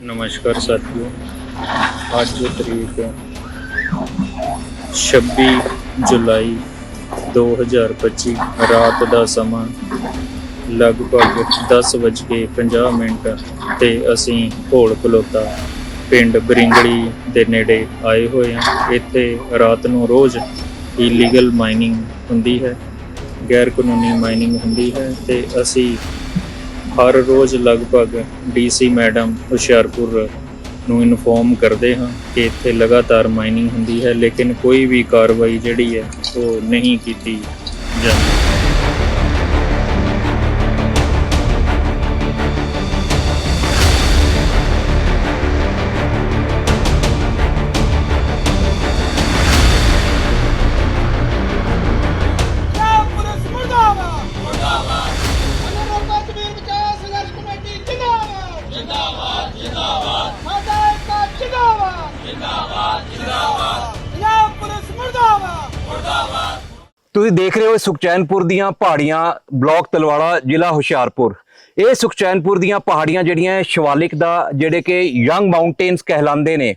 ਨਮਸਕਾਰ ਸਾਥੀਓ, ਅੱਜ ਤਰੀਕ 26 ਜੁਲਾਈ 2025 ਰਾਤ ਦਾ ਸਮਾਂ ਲਗਭਗ 10:50 ਮਿੰਟ ਤੇ ਅਸੀਂ ਘੋਲ ਖਲੋਤਾ ਪਿੰਡ ਬਰਿੰਗੜੀ ਦੇ ਨੇੜੇ ਆਏ ਹੋਏ ਹਾਂ। ਇੱਥੇ ਰਾਤ ਨੂੰ ਰੋਜ਼ ਇਲੀਗਲ ਮਾਈਨਿੰਗ ਹੁੰਦੀ ਹੈ, ਗੈਰ ਕਾਨੂੰਨੀ ਮਾਈਨਿੰਗ ਹੁੰਦੀ ਹੈ ਤੇ ਅਸੀਂ ਹਰ ਰੋਜ਼ ਲਗਭਗ ਡੀਸੀ ਮੈਡਮ ਹੁਸ਼ਿਆਰਪੁਰ ਨੂੰ ਇਨਫੋਰਮ ਕਰਦੇ ਹਾਂ ਕਿ ਇੱਥੇ ਲਗਾਤਾਰ ਮਾਈਨਿੰਗ ਹੁੰਦੀ ਹੈ, ਲੇਕਿਨ ਕੋਈ ਵੀ ਕਾਰਵਾਈ ਜਿਹੜੀ ਹੈ ਉਹ ਨਹੀਂ ਕੀਤੀ ਜਾਂਦੀ। ਤੁਸੀਂ ਦੇਖ ਰਹੇ ਹੋ ਸੁਖਚੈਨਪੁਰ ਦੀਆਂ ਪਹਾੜੀਆਂ ਬਲਾਕ ਤਲਵਾੜਾ, ਜ਼ਿਲ੍ਹਾ ਹੁਸ਼ਿਆਰਪੁਰ। ਇਹ ਸੁਖਚੈਨਪੁਰ ਦੀਆਂ ਪਹਾੜੀਆਂ ਜਿਹੜੀਆਂ ਸ਼ਿਵਾਲਿਕ ਦਾ ਜਿਹੜੇ ਕਿ ਯੰਗ ਮਾਊਂਟੇਨਸ ਕਹਿਲਾਉਂਦੇ ਨੇ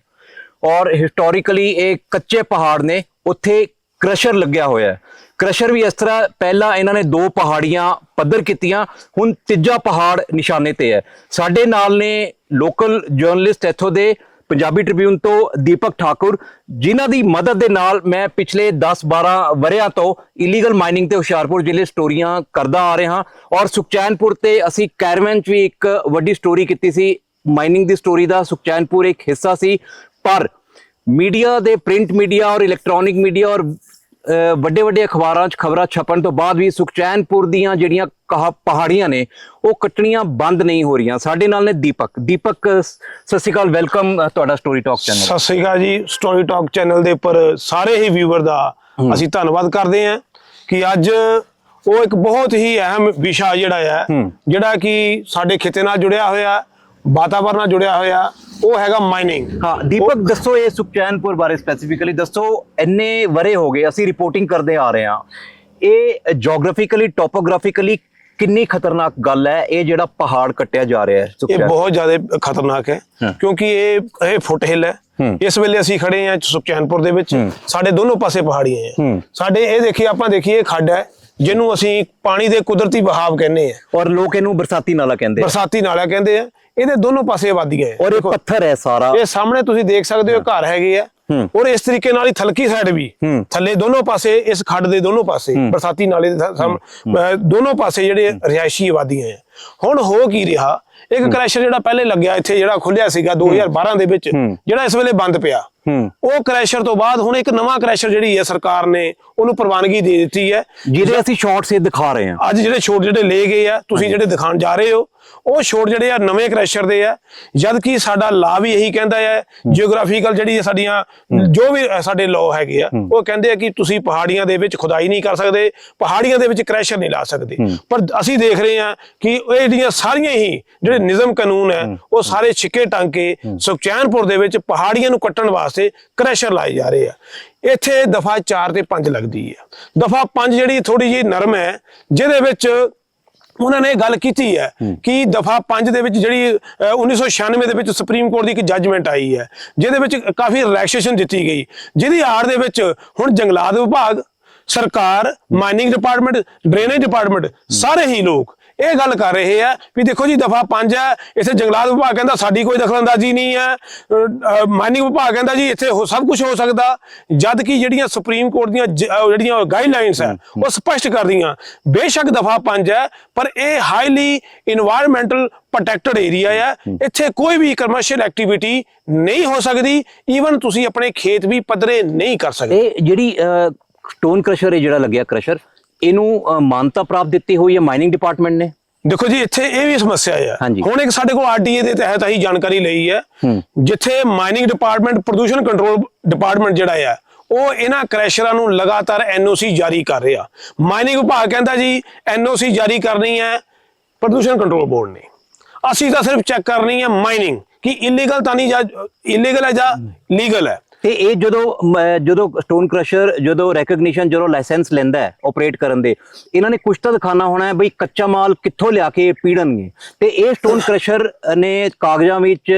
ਔਰ ਹਿਸਟੋਰੀਕਲੀ ਇਹ ਕੱਚੇ ਪਹਾੜ ਨੇ, ਉੱਥੇ ਕ੍ਰਸ਼ਰ ਲੱਗਿਆ ਹੋਇਆ ਹੈ। ਕ੍ਰਸ਼ਰ ਵੀ ਇਸ ਤਰ੍ਹਾਂ ਪਹਿਲਾਂ ਇਹਨਾਂ ਨੇ ਦੋ ਪਹਾੜੀਆਂ ਪੱਧਰ ਕੀਤੀਆਂ, ਹੁਣ ਤੀਜਾ ਪਹਾੜ ਨਿਸ਼ਾਨੇ ਤੇ ਹੈ। ਸਾਡੇ ਨਾਲ ਨੇ ਲੋਕਲ ਜਰਨਲਿਸਟ ਇੱਥੋਂ ਦੇ ਪੰਜਾਬੀ ਟ੍ਰਿਬਿਊਨ ਤੋਂ ਦੀਪਕ ਠਾਕੁਰ, ਜਿਨ੍ਹਾਂ ਦੀ ਮਦਦ ਦੇ ਨਾਲ ਮੈਂ ਪਿਛਲੇ 10-12 ਵਰਿਆਂ ਤੋਂ ਇਲੀਗਲ ਮਾਈਨਿੰਗ ਤੇ ਹੁਸ਼ਿਆਰਪੁਰ ਜ਼ਿਲ੍ਹੇ ਸਟੋਰੀਆਂ ਕਰਦਾ ਆ ਰਿਹਾ ਔਰ ਸੁਖਚੈਨਪੁਰ ਤੇ ਅਸੀਂ ਕੈਰਵਨ 'ਚ ਵੀ ਇੱਕ ਵੱਡੀ ਸਟੋਰੀ ਕੀਤੀ ਸੀ। ਮਾਈਨਿੰਗ ਦੀ ਸਟੋਰੀ ਦਾ ਸੁਖਚੈਨਪੁਰ ਇੱਕ ਹਿੱਸਾ ਸੀ। ਪਰ ਮੀਡੀਆ ਦੇ ਪ੍ਰਿੰਟ ਮੀਡੀਆ ਔਰ ਇਲੈਕਟ੍ਰੋਨਿਕ ਮੀਡੀਆ ਔਰ ਵੱਡੇ ਵੱਡੇ ਅਖਬਾਰਾਂ 'ਚ ਖਬਰਾਂ ਛਪਣ ਤੋਂ ਬਾਅਦ ਵੀ ਸੁਖਚੈਨਪੁਰ ਦੀਆਂ ਜਿਹੜੀਆਂ ਕਹਾ ਪਹਾੜੀਆਂ ਨੇ ਉਹ ਕੱਟਣੀਆਂ ਬੰਦ ਨਹੀਂ ਹੋ ਰਹੀਆਂ। ਸਾਡੇ ਨਾਲ ਨੇ ਦੀਪਕ। ਦੀਪਕ ਸਤਿ ਸ਼੍ਰੀ ਅਕਾਲ ਵੈਲਕਮ ਤੁਹਾਡਾ ਸਟੋਰੀ ਟਾਕ ਚੈਨਲ ਸਤਿ ਸ੍ਰੀ ਅਕਾਲ ਜੀ। ਸਟੋਰੀ ਟਾਕ ਚੈਨਲ ਦੇ ਉੱਪਰ ਸਾਰੇ ਹੀ ਵੀਵਰ ਦਾ ਅਸੀਂ ਧੰਨਵਾਦ ਕਰਦੇ ਹਾਂ ਕਿ ਅੱਜ ਉਹ ਇੱਕ ਬਹੁਤ ਹੀ ਅਹਿਮ ਵਿਸ਼ਾ ਜਿਹੜਾ ਹੈ। ਜਿਹੜਾ ਕਿ ਸਾਡੇ ਖੇਤੇ ਨਾਲ ਜੁੜਿਆ ਹੋਇਆ ਵਾਤਾਵਰਨ ਨਾਲ ਜੁੜਿਆ ਹੋਇਆ ਉਹ ਹੈਗਾ ਮਾਈਨਿੰਗ ਹਾਂ ਦੀਪਕ ਦੱਸੋ ਇਹ ਸੁਖਚੈਨਪੁਰ ਬਾਰੇ ਸਪੈਸੀਫਿਕਲੀ ਦੱਸੋ ਇੰਨੇ ਵਰੇ ਹੋ ਗਏ ਅਸੀਂ ਰਿਪੋਰਟਿੰਗ ਕਰਦੇ ਆ ਰਹੇ ਹਾਂ। ਇਹ ਜੀਓਗ੍ਰਾਫਿਕਲੀ ਟੋਪੋਗ੍ਰਾਫਿਕਲੀ ਕਿੰਨੀ ਖਤਰਨਾਕ ਗੱਲ ਹੈ ਇਹ ਜਿਹੜਾ ਪਹਾੜ ਕੱਟਿਆ ਜਾ ਰਿਹਾ ਹੈ ਇਹ ਬਹੁਤ ਜ਼ਿਆਦਾ ਖਤਰਨਾਕ ਹੈ। ਕਿਉਂਕਿ ਇਹ ਇਹ ਫੁੱਟ ਹਿੱਲ ਹੈ। ਇਸ ਵੇਲੇ ਅਸੀਂ ਖੜੇ ਹਾਂ ਸੁਖਚੈਨਪੁਰ ਦੇ ਵਿੱਚ। ਸਾਡੇ ਦੋਨੋਂ ਪਾਸੇ ਪਹਾੜੀਆਂ ਹੈ। ਸਾਡੇ ਇਹ ਦੇਖੀਏ ਆਪਾਂ ਦੇਖੀਏ ਖੱਡ ਹੈ। ਜਿਹਨੂੰ ਅਸੀਂ ਪਾਣੀ ਦੇ ਕੁਦਰਤੀ ਵਹਾਵ ਕਹਿੰਦੇ ਆ। ਔਰ ਲੋਕ ਇਹਨੂੰ ਬਰਸਾਤੀ ਨਾਲਾ ਕਹਿੰਦੇ ਆ। ਬਰਸਾਤੀ ਨਾਲਾ ਕਹਿੰਦੇ ਆ। ਇਹਦੇ ਦੋਨੋਂ ਪਾਸੇ ਆਬਾਦੀਆਂ ਹੈ। ਔਰ ਇਹ ਪੱਥਰ ਹੈ ਸਾਰਾ। ਇਹ ਸਾਹਮਣੇ ਤੁਸੀਂ ਦੇਖ ਸਕਦੇ ਹੋ ਘਰ ਹੈਗੇ ਆ। ਔਰ ਇਸ ਤਰੀਕੇ ਨਾਲ ਹੀ ਥਲਕੀ ਸਾਈਡ ਵੀ। ਥੱਲੇ ਦੋਨੋਂ ਪਾਸੇ ਇਸ ਖੱਡ ਦੇ ਦੋਨੋਂ ਪਾਸੇ ਬਰਸਾਤੀ ਨਾਲੇ ਦੇ ਦੋਨੋਂ ਪਾਸੇ ਜਿਹੜੇ ਰਿਹਾਇਸ਼ੀ ਆਬਾਦੀਆਂ ਹੈ ਹੁਣ ਹੋ ਕੀ ਰਿਹਾ? ਇੱਕ ਕ੍ਰੈਸ਼ਰ ਜਿਹੜਾ ਪਹਿਲੇ ਲੱਗਿਆ ਇੱਥੇ ਜਿਹੜਾ ਖੁੱਲਿਆ ਸੀਗਾ 2012 ਦੇ ਵਿੱਚ ਜਿਹੜਾ ਇਸ ਵੇਲੇ ਬੰਦ ਪਿਆ। ਹੂੰ। ਉਹ ਕ੍ਰੈਸ਼ਰ ਤੋਂ ਬਾਅਦ ਹੁਣ ਇੱਕ ਨਵਾਂ ਕ੍ਰੈਸ਼ਰ ਜਿਹੜੀ ਹੈ ਸਰਕਾਰ ਨੇ ਉਹਨੂੰ ਪ੍ਰਵਾਨਗੀ ਦੇ ਦਿੱਤੀ ਹੈ। ਜਿਹਦੇ ਅਸੀਂ ਸ਼ਾਰਟਸ ਇਹ ਦਿਖਾ ਰਹੇ ਹਾਂ। ਅੱਜ ਜਿਹੜੇ ਛੋਟ ਜਿਹੜੇ ਲਏ ਗਏ ਆ ਤੁਸੀਂ ਜਿਹੜੇ ਦਿਖਾਣ ਜਾ ਰਹੇ ਹੋ ਉਹ ਛੋਟ ਜਿਹੜੇ ਆ ਨਵੇਂ ਕ੍ਰੈਸ਼ਰ ਦੇ ਆ। ਜਦ ਕਿ ਸਾਡਾ ਲਾ ਵੀ ਇਹੀ ਕਹਿੰਦਾ ਹੈ ਜੀਓਗ੍ਰਾਫੀਕਲ ਜਿਹੜੀ ਸਾਡੀਆਂ ਜੋ ਵੀ ਸਾਡੇ ਲਾਅ ਹੈਗੇ ਆ ਉਹ ਕਹਿੰਦੇ ਆ ਕਿ ਤੁਸੀਂ ਪਹਾੜੀਆਂ ਦੇ ਵਿੱਚ ਖੁਦਾਈ ਨਹੀਂ ਕਰ ਸਕਦੇ ਪਹਾੜੀਆਂ ਦੇ ਵਿੱਚ ਕ੍ਰੈਸ਼ਰ ਨਹੀਂ ਲਾ ਸਕਦੇ। ਪਰ ਅਸੀਂ ਦੇਖ ਰਹੇ ਆ ਕਿ ਇਹ ਜਿਹੜੀਆਂ ਸਾਰੀਆਂ ਹੀ ਜਿਹੜੇ ਨਿਯਮ ਕਾਨੂੰਨ ਹੈ ਉਹ ਸਾਰੇ ਛਿੱਕੇ ਟੰਗ ਕੇ ਸੁਖਚੈਨਪੁਰ ਦੇ ਵਿੱਚ ਪਹਾੜੀਆਂ ਨੂੰ ਕੱਟਣ ਵਾਸਤੇ ਕ੍ਰੈਸ਼ਰ ਲਾਏ ਜਾ ਰਹੇ ਆ। ਇੱਥੇ ਦਫਾ 4 ਤੇ 5 ਲੱਗਦੀ ਹੈ ਦਫਾ 5 ਜਿਹੜੀ ਥੋੜੀ ਜਿਹੀ ਨਰਮ ਹੈ ਜਿਹਦੇ ਵਿੱਚ ਉਹਨਾਂ ਨੇ ਗੱਲ ਕੀਤੀ ਹੈ ਕਿ ਦਫਾ 5 ਦੇ ਵਿੱਚ ਜਿਹੜੀ ਅਹ, 1996 ਦੇ ਵਿੱਚ ਸੁਪਰੀਮ ਕੋਰਟ ਦੀ ਇੱਕ ਜੱਜਮੈਂਟ ਆਈ ਹੈ ਜਿਹਦੇ ਵਿੱਚ ਕਾਫੀ ਰਿਲੈਕਸੇਸ਼ਨ ਦਿੱਤੀ ਗਈ। ਜਿਹਦੀ ਆੜ ਦੇ ਵਿੱਚ ਹੁਣ ਜੰਗਲਾਤ ਵਿਭਾਗ ਸਰਕਾਰ ਮਾਈਨਿੰਗ ਡਿਪਾਰਟਮੈਂਟ ਡਰੇਨੇਜ ਡਿਪਾਰਟਮੈਂਟ ਸਾਰੇ ਹੀ ਲੋਕ ਇਹ ਗੱਲ ਕਰ ਰਹੇ ਆ ਵੀ ਦੇਖੋ ਜੀ ਦਫਾ 5 ਹੈ, ਇੱਥੇ ਜੰਗਲਾਤ ਵਿਭਾਗ ਕਹਿੰਦਾ ਸਾਡੀ ਕੋਈ ਦਖਲ ਅੰਦਾਜ਼ੀ ਨਹੀਂ ਹੈ। ਮਾਈਨਿੰਗ ਵਿਭਾਗ ਕਹਿੰਦਾ ਜੀ ਇੱਥੇ ਸਭ ਕੁਝ ਹੋ ਸਕਦਾ, ਜਦ ਕਿ ਜਿਹੜੀਆਂ ਸੁਪਰੀਮ ਕੋਰਟ ਦੀਆਂ ਜਿਹੜੀਆਂ ਗਾਈਡਲਾਈਨਸ ਹੈ, ਉਹ ਸਪਸ਼ਟ ਕਰਦੀਆਂ ਬੇਸ਼ੱਕ ਦਫਾ 5 ਹੈ, ਪਰ ਇਹ ਹਾਈਲੀ এনवायरमेंटल ਪ੍ਰੋਟੈਕਟਡ ਏਰੀਆ ਹੈ। ਇੱਥੇ ਕੋਈ ਵੀ ਕਮਰਸ਼ੀਅਲ ਐਕਟੀਵਿਟੀ ਨਹੀਂ ਹੋ ਸਕਦੀ ਈਵਨ ਤੁਸੀਂ ਆਪਣੇ ਖੇਤ ਵੀ ਪੱਧਰੇ ਨਹੀਂ ਕਰ ਸਕਦੇ। ਇਹ ਜਿਹੜੀ ਸਟੋਨ ਕ੍ਰਸ਼ਰ ਜਿਹੜਾ ਲੱਗਿਆ ਕ੍ਰਸ਼ਰ ਇਹਨੂੰ ਮਾਨਤਾ ਪ੍ਰਾਪਤ ਦਿੱਤੀ ਹੋਈ ਹੈ ਮਾਈਨਿੰਗ ਡਿਪਾਰਟਮੈਂਟ ਨੇ? ਦੇਖੋ ਜੀ ਇੱਥੇ ਇਹ ਵੀ ਸਮੱਸਿਆ ਹੈ। ਹੁਣ ਇੱਕ ਸਾਡੇ ਕੋਲ ਆਰਡੀਏ ਦੇ ਤਹਿਤ ਅਸੀਂ ਜਾਣਕਾਰੀ ਲਈ ਹੈ। ਜਿੱਥੇ ਮਾਈਨਿੰਗ ਡਿਪਾਰਟਮੈਂਟ ਪ੍ਰਦੂਸ਼ਣ ਕੰਟਰੋਲ ਡਿਪਾਰਟਮੈਂਟ ਜਿਹੜਾ ਹੈ ਉਹ ਇਹਨਾਂ ਕ੍ਰੈਸ਼ਰਾਂ ਨੂੰ ਲਗਾਤਾਰ ਐਨਓਸੀ ਜਾਰੀ ਕਰ ਰਿਹਾ। ਮਾਈਨਿੰਗ ਵਿਭਾਗ ਕਹਿੰਦਾ ਜੀ ਐਨਓਸੀ ਜਾਰੀ ਕਰਨੀ ਹੈ ਪ੍ਰਦੂਸ਼ਣ ਕੰਟਰੋਲ ਬੋਰਡ ਨੇ। ਅਸੀਂ ਤਾਂ ਸਿਰਫ ਚੈੱਕ ਕਰਨੀ ਹੈ ਮਾਈਨਿੰਗ ਕਿ ਇਲੀਗਲ ਤਾਂ ਨਹੀਂ ਜਾਂ ਇਲੀਗਲ ਹੈ ਜਾਂ ਲੀਗਲ ਹੈ। ਤੇ ਇਹ ਜਦੋਂ ਮ, ਜਦੋਂ ਸਟੋਨ ਕ੍ਰਸ਼ਰ ਜਦੋਂ ਰੈਕਗਨੀਸ਼ਨ ਜਦੋਂ ਲਾਇਸੈਂਸ ਲੈਂਦਾ ਹੈ ਆਪਰੇਟ ਕਰਨ ਦੇ ਇਹਨਾਂ ਨੇ ਕੁਛ ਤਾਂ ਦਿਖਾਣਾ ਹੋਣਾ ਹੈ ਬਈ ਕੱਚਾ ਮਾਲ ਕਿੱਥੋਂ ਲਿਆ ਕੇ ਪੀੜਨਗੇ ਤੇ ਇਹ ਸਟੋਨ ਕ੍ਰਸ਼ਰ ਨੇ ਕਾਗਜ਼ਾਂ ਵਿੱਚ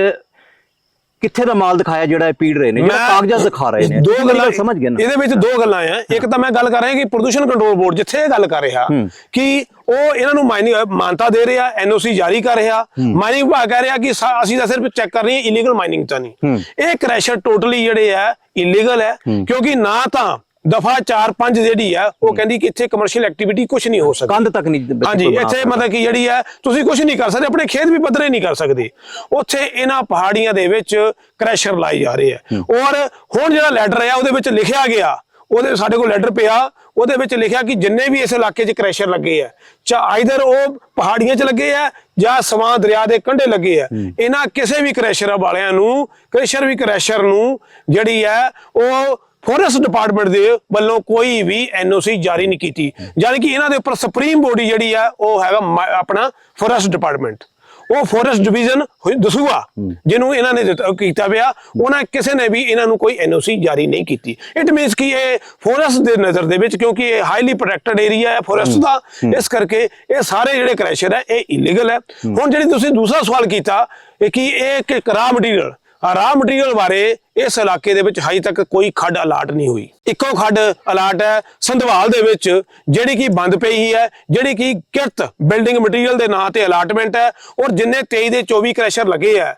ਕਿੱਥੇ ਦਾ ਮਾਲ ਦਿਖਾਇਆ ਜਿਹੜਾ ਇਹ ਪੀੜ ਰਹੇ ਨੇ ਜਿਹੜਾ ਕਾਗਜ਼ਾਤ ਦਿਖਾ ਰਹੇ ਨੇ? ਦੋ ਗੱਲਾਂ ਸਮਝ ਗਏ ਨਾ? ਇਹਦੇ ਵਿੱਚ ਦੋ ਗੱਲਾਂ ਆ। ਇੱਕ ਤਾਂ ਮੈਂ ਗੱਲ ਕਰ ਰਿਹਾ ਕਿ ਪ੍ਰਦੂਸ਼ਣ ਕੰਟਰੋਲ ਬੋਰਡ ਜਿੱਥੇ ਇਹ ਗੱਲ ਕਰ ਰਿਹਾ ਕਿ ਉਹ ਇਹਨਾਂ ਨੂੰ ਮਾਈਨਿੰਗ ਮਾਨਤਾ ਦੇ ਰਿਹਾ ਐਨਓਸੀ ਜਾਰੀ ਕਰ ਰਿਹਾ। ਮਾਈਨਿੰਗ ਵਿਭਾਗ ਕਹਿ ਰਿਹਾ ਕਿ ਅਸੀਂ ਤਾਂ ਸਿਰਫ ਚੈੱਕ ਕਰ ਰਹੇ ਹਾਂ ਇਲੀਗਲ ਮਾਈਨਿੰਗ ਤਾਂ ਨਹੀਂ। ਇਹ ਕ੍ਰੈਸ਼ਰ ਟੋਟਲੀ ਜਿਹੜੇ ਆ ਇਲੀਗਲ ਹੈ। ਕਿਉਂਕਿ ਨਾ ਤਾਂ ਦਫਾ 4-5 ਜਿਹੜੀ ਆ ਉਹ ਕਹਿੰਦੀ ਕਿ ਇੱਥੇ ਕਮਰਸ਼ੀਅਲ ਐਕਟੀਵਿਟੀ ਕੁਝ ਨਹੀਂ ਹੋ ਸਕਦੀ। ਕੰਧ ਤੱਕ ਨਹੀਂ ਹਾਂਜੀ ਇੱਥੇ। ਮਤਲਬ ਕਿ ਜਿਹੜੀ ਹੈ ਤੁਸੀਂ ਕੁਝ ਨਹੀਂ ਕਰ ਸਕਦੇ ਆਪਣੇ ਖੇਤ ਵੀ ਪੱਧਰੇ ਨਹੀਂ ਕਰ ਸਕਦੇ। ਉੱਥੇ ਇਹਨਾਂ ਪਹਾੜੀਆਂ ਦੇ ਵਿੱਚ ਕ੍ਰੈਸ਼ਰ ਲਾਏ ਜਾ ਰਹੇ ਆ। ਔਰ ਹੁਣ ਜਿਹੜਾ ਲੈਟਰ ਆ ਉਹਦੇ ਵਿੱਚ ਲਿਖਿਆ ਗਿਆ ਉਹਦੇ ਸਾਡੇ ਕੋਲ ਲੈਟਰ ਪਿਆ ਉਹਦੇ ਵਿੱਚ ਲਿਖਿਆ ਕਿ ਜਿੰਨੇ ਵੀ ਇਸ ਇਲਾਕੇ 'ਚ ਕ੍ਰੈਸ਼ਰ ਲੱਗੇ ਆ ਚਾ ਆਈਦਰ ਉਹ ਪਹਾੜੀਆਂ 'ਚ ਲੱਗੇ ਆ ਜਾਂ ਸਵਾਂ ਦਰਿਆ ਦੇ ਕੰਢੇ ਲੱਗੇ ਆ ਇਹਨਾਂ ਕਿਸੇ ਵੀ ਕ੍ਰੈਸ਼ਰ ਵਾਲਿਆਂ ਨੂੰ ਕ੍ਰੈਸ਼ਰ ਵੀ ਕ੍ਰੈਸ਼ਰ ਨੂੰ ਜਿਹੜੀ ਹੈ ਉਹ ਫੋਰੈਸਟ ਡਿਪਾਰਟਮੈਂਟ ਦੇ ਵੱਲੋਂ ਕੋਈ ਵੀ ਐਨਓਸੀ ਜਾਰੀ ਨਹੀਂ ਕੀਤੀ। ਯਾਨੀ ਕਿ ਇਹਨਾਂ ਦੇ ਉੱਪਰ ਸੁਪਰੀਮ ਬੋਡੀ ਜਿਹੜੀ ਆ ਉਹ ਹੈਗਾ ਆਪਣਾ ਫੋਰੈਸਟ ਡਿਪਾਰਟਮੈਂਟ ਉਹ ਫੋਰੈਸਟ ਡਿਵੀਜ਼ਨ ਦਸੂਆ ਜਿਹਨੂੰ ਇਹਨਾਂ ਨੇ ਕੀਤਾ ਪਿਆ। ਉਹਨਾਂ ਕਿਸੇ ਨੇ ਵੀ ਇਹਨਾਂ ਨੂੰ ਕੋਈ ਐਨਓਸੀ ਜਾਰੀ ਨਹੀਂ ਕੀਤੀ। ਇਟ ਮੀਨਸ ਕਿ ਇਹ ਫੋਰੈਸਟ ਦੇ ਨਜ਼ਰ ਦੇ ਵਿੱਚ ਕਿਉਂਕਿ ਇਹ ਹਾਈਲੀ ਪ੍ਰੋਟੈਕਟਡ ਏਰੀਆ ਹੈ ਫੋਰੈਸਟ ਦਾ ਇਸ ਕਰਕੇ ਇਹ ਸਾਰੇ ਜਿਹੜੇ ਕ੍ਰੈਸ਼ਰ ਹੈ ਇਹ ਇਲੀਗਲ ਹੈ। ਹੁਣ ਜਿਹੜੀ ਤੁਸੀਂ ਦੂਸਰਾ ਸਵਾਲ ਕੀਤਾ ਕਿ ਇਹ ਇੱਕ ਰਾ ਮਟੀਰੀਅਲ ਰਾ ਮਟੀਰੀਅਲ ਬਾਰੇ ਇਸ ਇਲਾਕੇ ਦੇ ਵਿੱਚ ਹਜੇ ਤੱਕ ਕੋਈ ਖੱਡ ਅਲਾਟ ਨਹੀਂ ਹੋਈ। ਇੱਕੋ ਖੱਡ ਅਲਾਟ ਹੈ ਸੰਧਵਾਲ ਦੇ ਵਿੱਚ, ਜਿਹੜੀ ਕਿ ਬੰਦ ਪਈ ਹੀ ਹੈ, ਜਿਹੜੀ ਕਿ ਕਿਰਤ ਬਿਲਡਿੰਗ ਮਟੀਰੀਅਲ ਦੇ ਨਾਂ ਤੇ ਅਲਾਟਮੈਂਟ ਹੈ ਔਰ ਜਿੰਨੇ 23 ਦੇ 24 ਕ੍ਰੈਸ਼ਰ ਲੱਗੇ ਆ।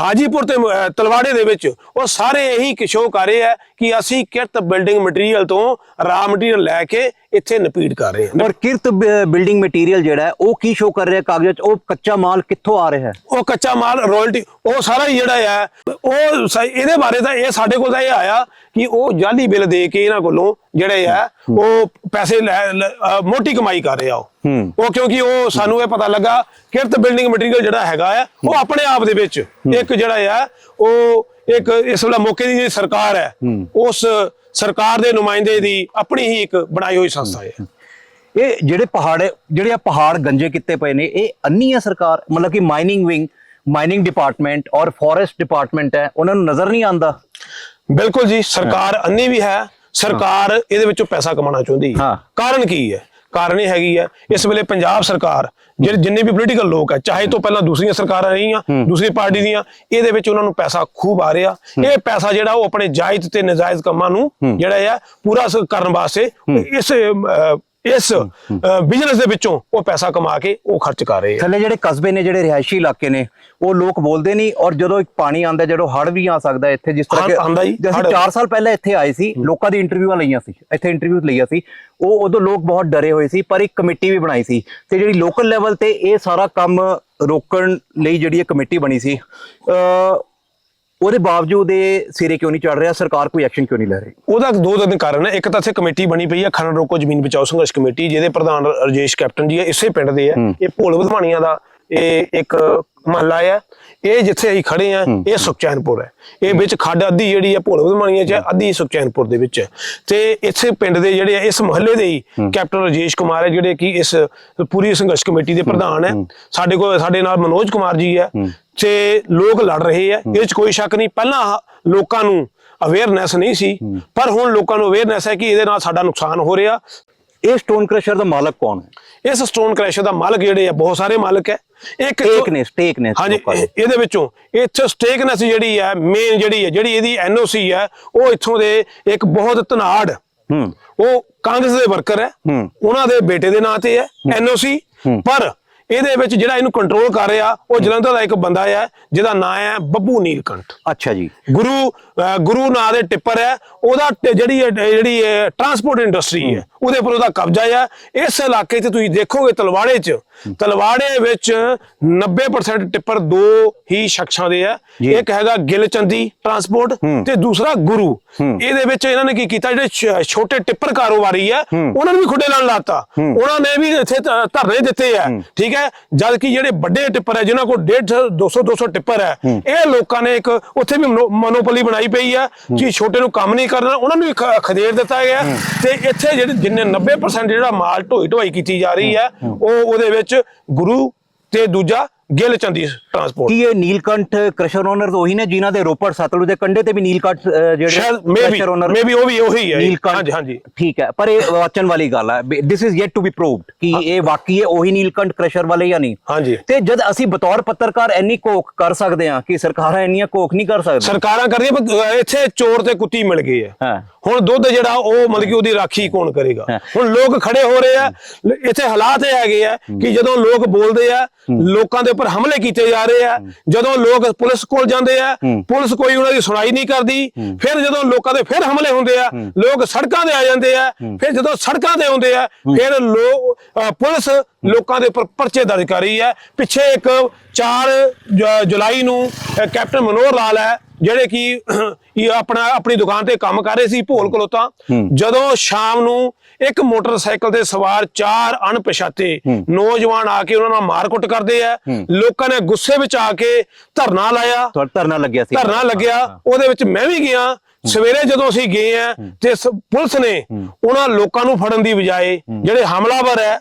ਹਾਜੀਪੁਰ ਤੇ ਤਲਵਾੜੇ ਦੇ ਵਿੱਚ ਉਹ ਸਾਰੇ ਇਹੀ ਕਿਸ਼ੋ ਕਰ ਰਹੇ ਆ ਕਿ ਅਸੀਂ ਕਿਰਤ ਬਿਲਡਿੰਗ ਮਟੀਰੀਅਲ ਤੋਂ ਰਾ ਮਟੀਰੀਅਲ ਲੈ ਕੇ ਇੱਥੇ ਨਪੀੜ ਕਰ ਰਹੇ ਹਾਂ ਔਰ ਕਿਰਤ ਬਿਲਡਿੰਗ ਮਟੀਰੀਅਲ ਜਿਹੜਾ ਹੈ ਉਹ ਕੀ ਸ਼ੋ ਕਰ ਰਿਹਾ ਕਾਗਜ਼ਾਤ 'ਚ? ਉਹ ਕੱਚਾ ਮਾਲ ਕਿੱਥੋਂ ਆ ਰਿਹਾ ਹੈ? ਉਹ ਕੱਚਾ ਮਾਲ ਰਾਇਲਟੀ ਉਹ ਸਾਰਾ ਹੀ ਜਿਹੜਾ ਹੈ ਉਹ ਇਹਦੇ ਬਾਰੇ ਤਾਂ ਇਹ ਸਾਡੇ ਕੋਲ ਤਾਂ ਇਹ ਆਇਆ ਕਿ ਉਹ ਜਾਲੀ ਬਿੱਲ ਦੇ ਕੇ ਇਹਨਾਂ ਕੋਲੋਂ ਜਿਹੜੇ ਆ ਉਹ ਪੈਸੇ ਮੋਟੀ ਕਮਾਈ ਕਰ ਰਿਹਾ ਉਹ। ਉਹ ਕਿਉਂਕਿ ਉਹ ਸਾਨੂੰ ਇਹ ਪਤਾ ਲੱਗਾ ਕਿਰਤ ਬਿਲਡਿੰਗ ਮਟੀਰੀਅਲ ਜਿਹੜਾ ਹੈਗਾ ਆ ਉਹ ਆਪਣੇ ਆਪ ਦੇ ਵਿੱਚ ਇੱਕ ਜਿਹੜਾ ਆ ਉਹ ਇੱਕ ਇਸ ਵੇਲੇ ਮੌਕੇ ਦੀ ਜਿਹੜੀ ਸਰਕਾਰ ਹੈ। ਉਸ ਸਰਕਾਰ ਦੇ ਨੁਮਾਇੰਦੇ ਦੀ ਆਪਣੀ ਹੀ ਇੱਕ ਬਣਾਈ ਹੋਈ ਸੰਸਥਾ ਹੈ। ਇਹ ਜਿਹੜੇ ਪਹਾੜ ਜਿਹੜੇ ਆ ਪਹਾੜ ਗੰਜੇ ਕੀਤੇ ਪਏ ਨੇ ਇਹ ਅੰਨੀ ਹੈ ਸਰਕਾਰ? ਮਤਲਬ ਕਿ ਮਾਈਨਿੰਗ ਵਿੰਗ ਮਾਈਨਿੰਗ ਡਿਪਾਰਟਮੈਂਟ ਔਰ ਫੋਰੈਸਟ ਡਿਪਾਰਟਮੈਂਟ ਹੈ ਉਹਨਾਂ ਨੂੰ ਨਜ਼ਰ ਨਹੀਂ ਆਉਂਦਾ? ਬਿਲਕੁਲ ਜੀ ਸਰਕਾਰ ਅੰਨੀ ਵੀ ਹੈ ਸਰਕਾਰ ਇਹਦੇ ਵਿੱਚੋਂ ਪੈਸਾ ਕਮਾਉਣਾ ਚਾਹੁੰਦੀ ਹੈ। ਹਾਂ। ਕਾਰਨ ਕੀ ਹੈ? ਕਾਰਨ ਇਹ ਹੈਗੀ ਹੈ ਇਸ ਵੇਲੇ ਪੰਜਾਬ ਸਰਕਾਰ ਜਿਹੜੇ ਜਿੰਨੇ ਵੀ ਪੋਲੀਟੀਕਲ ਲੋਕ ਹੈ ਚਾਹੇ ਤੋਂ ਪਹਿਲਾਂ ਦੂਸਰੀਆਂ ਸਰਕਾਰਾਂ ਰਹੀਆਂ ਦੂਸਰੀ ਪਾਰਟੀ ਦੀਆਂ ਇਹਦੇ ਵਿੱਚ ਉਹਨਾਂ ਨੂੰ ਪੈਸਾ ਖੂਬ ਆ ਰਿਹਾ। ਇਹ ਪੈਸਾ ਜਿਹੜਾ ਉਹ ਆਪਣੇ ਜਾਇਜ਼ ਤੇ ਨਜਾਇਜ਼ ਕੰਮਾਂ ਨੂੰ ਜਿਹੜਾ ਹੈ ਪੂਰਾ ਕਰਨ ਵਾਸਤੇ ਇਸ ਇਸ ਬਿਜ਼ਨਸ ਦੇ ਵਿੱਚੋਂ ਉਹ ਪੈਸਾ ਕਮਾ ਕੇ ਉਹ ਖਰਚ ਕਰ ਰਹੇ ਆ। ਥੱਲੇ ਜਿਹੜੇ ਕਸਬੇ ਨੇ ਜਿਹੜੇ ਰਿਹਾਇਸ਼ੀ ਇਲਾਕੇ ਨੇ ਉਹ ਲੋਕ ਬੋਲਦੇ ਨਹੀਂ ਔਰ ਜਦੋਂ ਇੱਕ ਪਾਣੀ ਆਉਂਦਾ ਜਦੋਂ ਹੜ ਵੀ ਆ ਸਕਦਾ ਇੱਥੇ ਜਿਸ ਤਰ੍ਹਾਂ ਹੜ੍ਹ ਆਉਂਦਾ ਹੀ, ਅਸੀਂ ਹੜ੍ਹ। 4 ਸਾਲ ਪਹਿਲਾਂ ਇੱਥੇ ਆਏ ਸੀ ਲੋਕਾਂ ਦੀ ਇੰਟਰਵਿਊਆਂ ਲਈਆਂ ਸੀ ਇੱਥੇ ਇੰਟਰਵਿਊ ਲਈਆਂ ਸੀ ਉਹ ਉਦੋਂ ਲੋਕ ਬਹੁਤ ਡਰੇ ਹੋਏ ਸੀ ਪਰ ਇੱਕ ਕਮੇਟੀ ਵੀ ਬਣਾਈ ਸੀ ਤੇ ਜਿਹੜੀ ਲੋਕਲ ਲੈਵਲ ਤੇ ਇਹ ਸਾਰਾ ਕੰਮ ਰੋਕਣ ਲਈ ਜਿਹੜੀ ਇਹ ਕਮੇਟੀ ਬਣੀ ਸੀ ਅ ਉਹਦੇ ਬਾਵਜੂਦ ਇਹ ਸਿਰੇ ਕਿਉਂ ਨਹੀਂ ਚੜ ਰਿਹਾ? ਸਰਕਾਰ ਕੋਈ ਐਕਸ਼ਨ ਕਿਉਂ ਨਹੀਂ ਲੈ ਰਹੀ? ਉਹਦਾ ਦੋ ਤਿੰਨ ਕਾਰਨ ਹੈ। ਇੱਕ ਤਾਂ ਇੱਥੇ ਕਮੇਟੀ ਬਣੀ ਪਈ ਹੈ ਖਨਨ ਰੋਕੋ ਜ਼ਮੀਨ ਬਚਾਓ ਸੰਘਰਸ਼ ਕਮੇਟੀ ਜਿਹਦੇ ਪ੍ਰਧਾਨ ਰਜੇਸ਼ ਕੈਪਟਨ ਜੀ ਹੈ ਇਸੇ ਪਿੰਡ ਦੇ ਹੈ। ਇਹ ਭੋਲ ਵਧਵਾਣੀਆਂ ਦਾ ਇਹ ਇੱਕ ਮਹੱਲਾ ਹੈ। ਇਹ ਜਿੱਥੇ ਅਸੀਂ ਖੜੇ ਆ ਇਹ ਸੁਖਚੈਨਪੁਰ ਹੈ। ਇਹ ਵਿੱਚ ਖੱਡ ਅੱਧੀ ਜਿਹੜੀ ਹੈ ਭੋਲ ਵਧਵਾਣੀਆਂ ਚ ਹੈ, ਅੱਧੀ ਸੁਖਚੈਨਪੁਰ ਦੇ ਵਿੱਚ ਹੈ। ਤੇ ਇੱਥੇ ਪਿੰਡ ਦੇ ਜਿਹੜੇ ਇਸ ਮੁਹੱਲੇ ਦੇ ਹੀ ਕੈਪਟਨ ਰਜੇਸ਼ ਕੁਮਾਰ ਹੈ ਜਿਹੜੇ ਕਿ ਇਸ ਪੂਰੀ ਸੰਘਰਸ਼ ਕਮੇਟੀ ਦੇ ਪ੍ਰਧਾਨ ਹੈ। ਸਾਡੇ ਕੋਲ ਸਾਡੇ ਨਾਲ ਮਨੋਜ ਕੁਮਾਰ ਜੀ ਹੈ। ਤੇ ਲੋਕ ਲੜ ਰਹੇ ਆ ਇਹ ਚ ਕੋਈ ਸ਼ੱਕ ਨਹੀਂ। ਪਹਿਲਾਂ ਲੋਕਾਂ ਨੂੰ ਅਵੇਅਰਨੈਸ ਨਹੀਂ ਸੀ ਪਰ ਹੁਣ ਲੋਕਾਂ ਨੂੰ ਅਵੇਅਰਨੈਸ ਹੈ ਕਿ ਇਹਦੇ ਨਾਲ ਸਾਡਾ ਨੁਕਸਾਨ ਹੋ ਰਿਹਾ। ਇਹ ਸਟੋਨ ਕ੍ਰਸ਼ਰ ਦਾ ਮਾਲਕ ਕੌਣ ਹੈ? ਇਸ ਸਟੋਨ ਕ੍ਰੈਸ਼ਰ ਦਾ ਮਾਲਕ ਜਿਹੜੇ ਆ ਬਹੁਤ ਸਾਰੇ ਮਾਲਕ ਹੈ। ਇੱਕ ਸਟੇਕ ਨੇ ਸਟੇਕ ਨੇ ਹਾਂਜੀ ਇਹਦੇ ਵਿੱਚੋਂ ਇੱਥੇ ਸਟੇਕਨੈਸ ਜਿਹੜੀ ਹੈ ਮੇਨ ਜਿਹੜੀ ਹੈ ਜਿਹੜੀ ਇਹਦੀ ਐਨਓਸੀ ਹੈ ਉਹ ਇੱਥੋਂ ਦੇ ਇੱਕ ਬਹੁਤ ਧਨਾੜ। ਹੂੰ। ਉਹ ਕਾਂਗਰਸ ਦੇ ਵਰਕਰ ਹੈ। ਹੂੰ। ਉਹਨਾਂ ਦੇ ਬੇਟੇ ਦੇ ਨਾਂ ਤੇ ਹੈ ਐਨਓਸੀ ਪਰ ਇਹਦੇ ਵਿੱਚ ਜਿਹੜਾ ਇਹਨੂੰ ਕੰਟਰੋਲ ਕਰ ਰਿਹਾ ਉਹ ਜਲੰਧਰ ਦਾ ਇੱਕ ਬੰਦਾ ਹੈ ਜਿਹਦਾ ਨਾਂ ਹੈ ਬੱਬੂ ਨੀਲਕੰਠ। ਅੱਛਾ ਜੀ। ਗੁਰੂ ਗੁਰੂ ਨਾਂ ਦੇ ਟਿੱਪਰ ਹੈ ਉਹਦਾ ਜਿਹੜੀ ਜਿਹੜੀ ਟਰਾਂਸਪੋਰਟ ਇੰਡਸਟਰੀ ਹੈ ਉਹਦੇ ਉੱਪਰ ਉਹਦਾ ਕਬਜ਼ਾ ਹੈ। ਇਸ ਇਲਾਕੇ 'ਚ ਤੁਸੀਂ ਦੇਖੋਗੇ ਤਲਵਾੜੇ 'ਚ ਤਲਵਾੜੇ ਵਿੱਚ 90% ਟਿੱਪਰ ਦੋ ਹੀ ਸ਼ਖਸਾਂ ਦੇ ਆ। ਇੱਕ ਹੈਗਾ ਗਿਲਚੰਦੀ ਟਰਾਂਸਪੋਰਟ ਤੇ ਦੂਸਰਾ ਗੁਰੂ। ਇਹਦੇ ਵਿੱਚ ਇਹਨਾਂ ਨੇ ਕੀ ਕੀਤਾ ਜਿਹੜੇ ਛੋਟੇ ਟਿੱਪਰ ਕਾਰੋਬਾਰੀ ਆ ਉਹਨਾਂ ਨੂੰ ਵੀ ਖੁੱਡੇ ਨਾਲ ਲਾਤਾ। ਉਹਨਾਂ ਨੇ ਵੀ ਇੱਥੇ ਧਰਨੇ ਦਿੱਤੇ ਆ ਠੀਕ ਹੈ? ਜਦ ਕਿ ਜਿਹੜੇ ਵੱਡੇ ਟਿੱਪਰ ਹੈ ਜਿਨ੍ਹਾਂ ਕੋਲ 150 200 200 ਟਿੱਪਰ ਹੈ ਇਹ ਲੋਕਾਂ ਨੇ ਇੱਕ ਉੱਥੇ ਵੀ ਮੋਨੋਪੋਲੀ ਬਣਾਈ ਪਈ ਆ ਕਿ ਛੋਟੇ ਨੂੰ ਕੰਮ ਨਹੀਂ ਕਰਨਾ ਉਹਨਾਂ ਨੂੰ ਖਦੇੜ ਦਿੱਤਾ ਗਿਆ। ਤੇ ਇੱਥੇ ਜਿਹੜੇ ਜਿੰਨੇ 90% ਜਿਹੜਾ ਮਾਲ ਢੋਈ ਢੋਈ ਕੀਤੀ ਜਾ ਰਹੀ ਹੈ। ਉਹ ਉਹਦੇ ਵਿੱਚ ਗੁਰੂ ਤੇ ਦੂਜਾ ਗਿੱਲ ਚੰਦੀ ਟਰਾਂਸਪੋਰਟ ਕੀ ਇਹ ਨੀਲਕੰਠ ਕ੍ਰਸ਼ਰ ਓਨਰ ਉਹੀ ਨੇ ਜਿਨ੍ਹਾਂ ਦੇ ਰੋਪੜ ਸਤਲੁਜ ਦੇ ਕੰਢੇ ਤੇ ਵੀ ਨੀਲਕੰਠ ਜਿਹੜੇ crusher owner- ਮੇਬੀ ਉਹ ਵੀ ਉਹੀ ਹੈ। ਹਾਂਜੀ ਹਾਂਜੀ। ਠੀਕ ਹੈ ਪਰ ਇਹ ਵਾਚਨ ਵਾਲੀ ਗੱਲ ਹੈ। ਦਿਸ ਇਜ਼ ਯet ਟੂ ਬੀ ਪ੍ਰੂਵਡ ਕਿ ਇਹ ਵਾਕਈ ਹੈ ਉਹੀ ਨੀਲਕੰਠ ਕ੍ਰਸ਼ਰ ਵਾਲੇ ਜਾਂ ਨਹੀਂ। ਹਾਂਜੀ। ਤੇ ਜਦ ਅਸੀਂ ਬਤੌਰ ਪੱਤਰਕਾਰ ਇੰਨੀ ਕੋਖ ਕਰ ਸਕਦੇ ਹਾਂ ਕਿ ਸਰਕਾਰਾਂ ਇੰਨੀਆਂ ਕੋਖ ਨਹੀਂ ਕਰ ਸਕਦੀਆਂ। ਸਰਕਾਰਾਂ ਕਰਦੀਆਂ ਪਰ ਇੱਥੇ ਚੋਰ ਤੇ ਕੁੱਤੀ ਮਿਲ ਗਈ ਹੈ। ਹੁਣ ਦੁੱਧ ਜਿਹੜਾ ਉਹ ਮਤਲਬ ਕਿ ਉਹਦੀ ਰਾਖੀ ਕੌਣ ਕਰੇਗਾ। ਹੁਣ ਲੋਕ ਖੜੇ ਹੋ ਰਹੇ ਆ ਇੱਥੇ ਹਾਲਾਤ ਇਹ ਹੈਗੇ ਆ ਕਿ ਜਦੋਂ ਲੋਕ ਬੋਲਦੇ ਆ ਲੋਕਾਂ ਦੇ ਉੱਪਰ ਹਮਲੇ ਕੀਤੇ ਜਾ ਰਹੇ ਆ। ਜਦੋਂ ਲੋਕ ਪੁਲਿਸ ਕੋਲ ਜਾਂਦੇ ਆ ਪੁਲਿਸ ਕੋਈ ਉਹਨਾਂ ਦੀ ਸੁਣਾਈ ਨਹੀਂ ਕਰਦੀ। ਫਿਰ ਜਦੋਂ ਲੋਕਾਂ ਦੇ ਫਿਰ ਹਮਲੇ ਹੁੰਦੇ ਆ ਲੋਕ ਸੜਕਾਂ ਤੇ ਆ ਜਾਂਦੇ ਆ ਫਿਰ ਜਦੋਂ ਸੜਕਾਂ ਤੇ ਆਉਂਦੇ ਆ ਫਿਰ ਲੋਕ ਪੁਲਿਸ ਲੋਕਾਂ ਦੇ ਉੱਪਰ ਪਰਚੇ ਦਰਜ ਕਰ ਰਹੀ ਹੈ। ਪਿੱਛੇ ਇੱਕ 4 ਜੁਲਾਈ ਨੂੰ ਕੈਪਟਨ ਮਨੋਹਰ ਲਾਲ ਹੈ। ਜਿਹੜੇ ਕਿ ਇਹ ਆਪਣਾ ਆਪਣੀ ਦੁਕਾਨ ਤੇ ਕੰਮ ਕਰ ਰਹੇ ਸੀ ਭੋਲ ਕਲੋਤਾ ਜਦੋਂ ਸ਼ਾਮ ਨੂੰ ਇੱਕ ਮੋਟਰਸਾਈਕਲ ਤੇ ਸਵਾਰ ਚਾਰ ਅਣਪਛਾਤੇ ਨੌਜਵਾਨ ਆ ਕੇ ਉਹਨਾਂ ਨਾਲ ਮਾਰਕੁੱਟ ਕਰਦੇ ਆ। ਲੋਕਾਂ ਨੇ ਗੁੱਸੇ ਵਿੱਚ ਆ ਕੇ ਧਰਨਾ ਲਾਇਆ। ਧਰਨਾ ਲੱਗਿਆ ਸੀ। ਧਰਨਾ ਲੱਗਿਆ। ਉਹਦੇ ਵਿੱਚ ਮੈਂ ਵੀ ਗਿਆ। ਸਵੇਰੇ ਜਦੋਂ ਅਸੀਂ ਗਏ ਆ ਤੇ ਪੁਲਿਸ ਨੇ ਉਹਨਾਂ ਲੋਕਾਂ ਨੂੰ ਫੜਨ ਦੀ ਬਜਾਏ ਜਿਹੜੇ ਹਮਲਾਵਰ ਹੈ।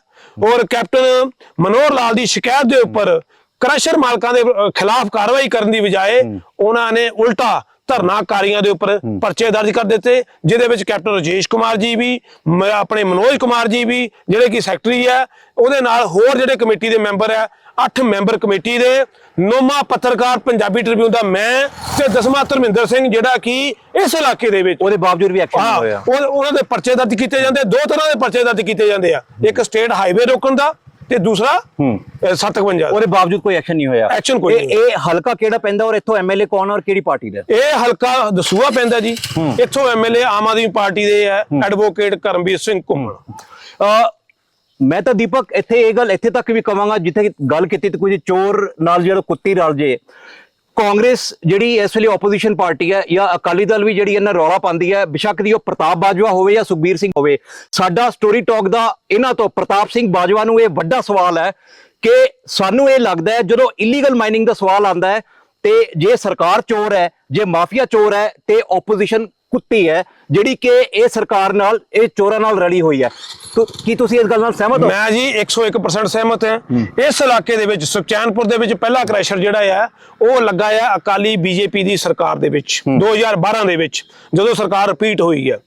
ਔਰ ਕੈਪਟਨ ਮਨੋਹਰ ਲਾਲ ਦੀ ਸ਼ਿਕਾਇਤ ਦੇ ਉੱਪਰ ਕ੍ਰਸ਼ਰ ਮਾਲਕਾਂ ਦੇ ਖਿਲਾਫ ਕਾਰਵਾਈ ਕਰਨ ਦੀ ਬਜਾਏ ਉਹਨਾਂ ਨੇ ਉਲਟਾ ਧਰਨਾਕਾਰੀਆਂ ਦੇ ਉੱਪਰ ਪਰਚੇ ਦਰਜ ਕਰ ਦਿੱਤੇ ਜਿਹਦੇ ਵਿੱਚ ਕੈਪਟਨ ਰਜੇਸ਼ ਕੁਮਾਰ ਜੀ ਵੀ ਆਪਣੇ ਮਨੋਜ ਕੁਮਾਰ ਜੀ ਵੀ ਜਿਹੜੇ ਕਿ ਸੈਕਟਰੀ ਹੈ ਉਹਦੇ ਨਾਲ ਹੋਰ ਜਿਹੜੇ ਕਮੇਟੀ ਦੇ ਮੈਂਬਰ ਹੈ 8 ਮੈਂਬਰ ਕਮੇਟੀ ਦੇ ਨੋਮਾ ਪੱਤਰਕਾਰ ਪੰਜਾਬੀ ਟ੍ਰਿਬਿਊਨ ਦਾ ਮੈਂ ਤੇ ਦਸਮਾ ਧਰਮਿੰਦਰ ਸਿੰਘ ਜਿਹੜਾ ਕਿ ਇਸ ਇਲਾਕੇ ਦੇ ਵਿੱਚ ਉਹਦੇ ਬਾਵਜੂਦ ਵੀ ਐਕਸ਼ਨ ਹੋਇਆ। ਉਹ- ਉਹਨਾਂ ਦੇ ਪਰਚੇ ਦਰਜ ਕੀਤੇ ਜਾਂਦੇ ਦੋ ਤਰ੍ਹਾਂ ਦੇ ਪਰਚੇ ਦਰਜ ਕੀਤੇ ਜਾਂਦੇ ਆ। ਇੱਕ ਸਟੇਟ ਹਾਈਵੇ ਰੋਕਣ ਦਾ ਤੇ ਦੂਸਰਾ ਹੂੰ। ਅ, 57 ਦਾ ਉਹਦੇ ਬਾਵਜੂਦ ਕੋਈ ਐਕਸ਼ਨ ਨਹੀਂ ਹੋਇਆ। Action ਕੋਈ ਇਹ- ਨਹੀਂ ਇਹ ਹਲਕਾ ਕਿਹੜਾ ਪੈਂਦਾ ਔਰ ਇੱਥੋਂ ਐਮਐਲਏ ਕੌਣ ਔਰ ਕਿਹੜੀ ਪਾਰਟੀ ਦਾ? ਇਹ ਹਲਕਾ ਦਸੂਆ ਪੈਂਦਾ ਜੀ। ਇੱਥੋਂ ਐਮਐਲਏ ਆਮ ਆਦਮੀ ਪਾਰਟੀ ਦੇ ਹੈ। ਐਡਵੋਕੇਟ ਕਰਮਵੀਰ ਸਿੰਘ ਘੁੰਮਣ। ਅ, ਮੈਂ ਤਾਂ ਦੀਪਕ ਇੱਥੇ ਇਹ ਗੱਲ ਇੱਥੇ ਤੱਕ ਵੀ ਕਵਾਂਗਾ ਜਿੱਥੇ ਗੱਲ ਕੀਤੀ ਤੇ ਕੋਈ ਚੋਰ ਨਾਲ ਜਿਹੜਾ ਕੁੱਤੀ ਰਲ ਜੇ। ਕਾਂਗਰਸ ਜਿਹੜੀ ਇਸ ਵੇਲੇ ਆਪੋਜੀਸ਼ਨ ਪਾਰਟੀ ਹੈ ਜਾਂ ਅਕਾਲੀ ਦਲ ਵੀ ਜਿਹੜੀ ਇਹਨਾਂ ਰੌਲਾ ਪਾਉਂਦੀ ਹੈ, ਬਿਸ਼ੱਕ ਦੀ ਉਹ ਪ੍ਰਤਾਪ ਬਾਜਵਾ ਹੋਵੇ ਜਾਂ ਸੁਖਬੀਰ ਸਿੰਘ ਹੋਵੇ, ਸਾਡਾ ਸਟੋਰੀ ਟਾਕ ਦਾ ਇਹਨਾਂ ਤੋਂ ਪ੍ਰਤਾਪ ਸਿੰਘ ਬਾਜਵਾ ਨੂੰ ਇਹ ਵੱਡਾ ਸਵਾਲ ਹੈ ਕਿ ਸਾਨੂੰ ਇਹ ਲੱਗਦਾ ਹੈ ਜਦੋਂ ਇਲੀਗਲ ਮਾਈਨਿੰਗ ਦਾ ਸਵਾਲ ਆਉਂਦਾ ਹੈ ਤੇ ਜੇ ਸਰਕਾਰ ਚੋਰ ਹੈ, ਜੇ ਮਾਫੀਆ ਚੋਰ ਹੈ ਤੇ ਆਪੋਜੀਸ਼ਨ ਕੁੱਤੀ ਹੈ ਜਿਹੜੀ ਕਿ ਇਹ ਸਰਕਾਰ ਨਾਲ ਇਹ ਚੋਰਾਂ ਨਾਲ ਰਲੀ ਹੋਈ ਹੈ। ਤੋ ਕੀ ਤੁਸੀਂ ਇਸ ਗੱਲ ਨਾਲ ਸਹਿਮਤ ਹੋ? ਮੈਂ ਜੀ 101% ਸਹਿਮਤ ਹਾਂ। ਇਸ ਇਲਾਕੇ ਦੇ ਵਿੱਚ ਸੁਖਚੈਨਪੁਰ ਦੇ ਵਿੱਚ ਪਹਿਲਾ ਕ੍ਰੈਸ਼ਰ ਜਿਹੜਾ ਆ ਉਹ ਲੱਗਾ ਆ ਅਕਾਲੀ ਬੀਜੇਪੀ ਦੀ ਸਰਕਾਰ ਦੇ ਵਿੱਚ 2012 ਦੇ ਵਿੱਚ ਜਦੋਂ ਸਰਕਾਰ ਰਿਪੀਟ ਹੋਈ ਹੈ